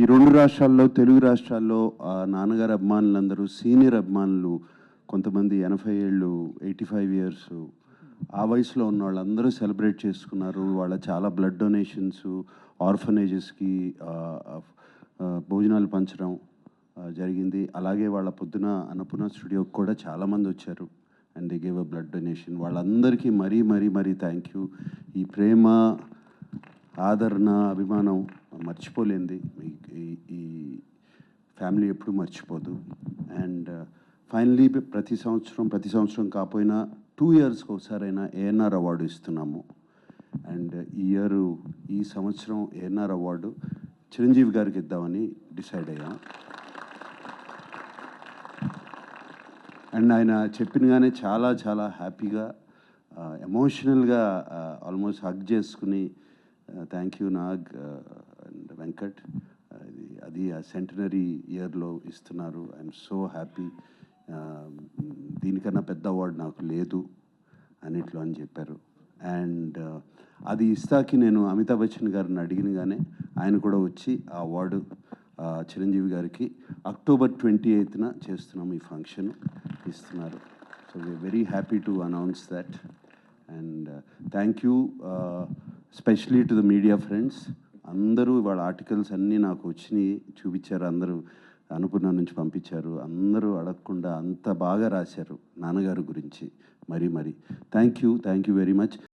ఈ రెండు రాష్ట్రాల్లో తెలుగు రాష్ట్రాల్లో నాన్నగారు నాన్నగారు అభిమానులందరూ సీనియర్ అభిమానులు కొంతమంది ఎనభై ఏళ్ళు ఎయిటీ ఫైవ్ ఇయర్స్ ఆ వయసులో ఉన్న వాళ్ళందరూ సెలబ్రేట్ చేసుకున్నారు. వాళ్ళ చాలా బ్లడ్ డొనేషన్స్ ఆర్ఫనేజెస్కి భోజనాలు పంచడం జరిగింది. అలాగే వాళ్ళ పొద్దున అన్నపూర్ణ స్టూడియోకి కూడా చాలామంది వచ్చారు. And they gave a blood donation. వాళ్ళందరికీ మరీ మరీ మరీ థ్యాంక్ యూ. ఈ ప్రేమ ఆదరణ అభిమానం మర్చిపోలేంది ఈ- ఈ- ఈ ఫ్యామిలీ ఎప్పుడు మర్చిపోదు. అండ్ uh, ఫైనలీ ప్రతి సంవత్సరం ప్రతి సంవత్సరం కాకపోయినా టూ ఇయర్స్కి ఒకసారైనా ఏఎన్ఆర్ అవార్డు ఇస్తున్నాము. అండ్ ఈ ఇయర్ ఈ సంవత్సరం ఏఎన్ఆర్ అవార్డు చిరంజీవి గారికి ఇద్దామని డిసైడ్ అయ్యాం. అండ్ ఆయన చెప్పినగానే చాలా చాలా హ్యాపీగా uh, ఎమోషనల్గా uh, ఆల్మోస్ట్ హగ్ చేసుకుని thank you Nag and Venkat ఇది అది ఆ సెంటనరీ ఇయర్లో ఇస్తున్నారు. ఐఎమ్ సో హ్యాపీ దీనికన్నా పెద్ద అవార్డు నాకు లేదు అన్నిట్లో అని చెప్పారు. అండ్ uh, అది ఇస్తాకి నేను అమితాబ్ బచ్చన్ గారిని అడిగినగానే ఆయన కూడా వచ్చి ఆ అవార్డు చిరంజీవి గారికి అక్టోబర్ ట్వంటీ ఎయిత్న చేస్తున్నాం ఈ ఫంక్షన్ ఇస్తున్నారు. So we are very happy to announce that and thank you specially to the media friends అందరూ వాళ్ళ ఆర్టికల్స్ అన్నీ నాకు వచ్చినాయి చూపించారు అందరూ అనుపూర్ణ నుంచి పంపించారు అందరూ అడగకుండా అంత బాగా రాశారు నాన్నగారు గురించి. మరీ మరీ. Thank you thank you very much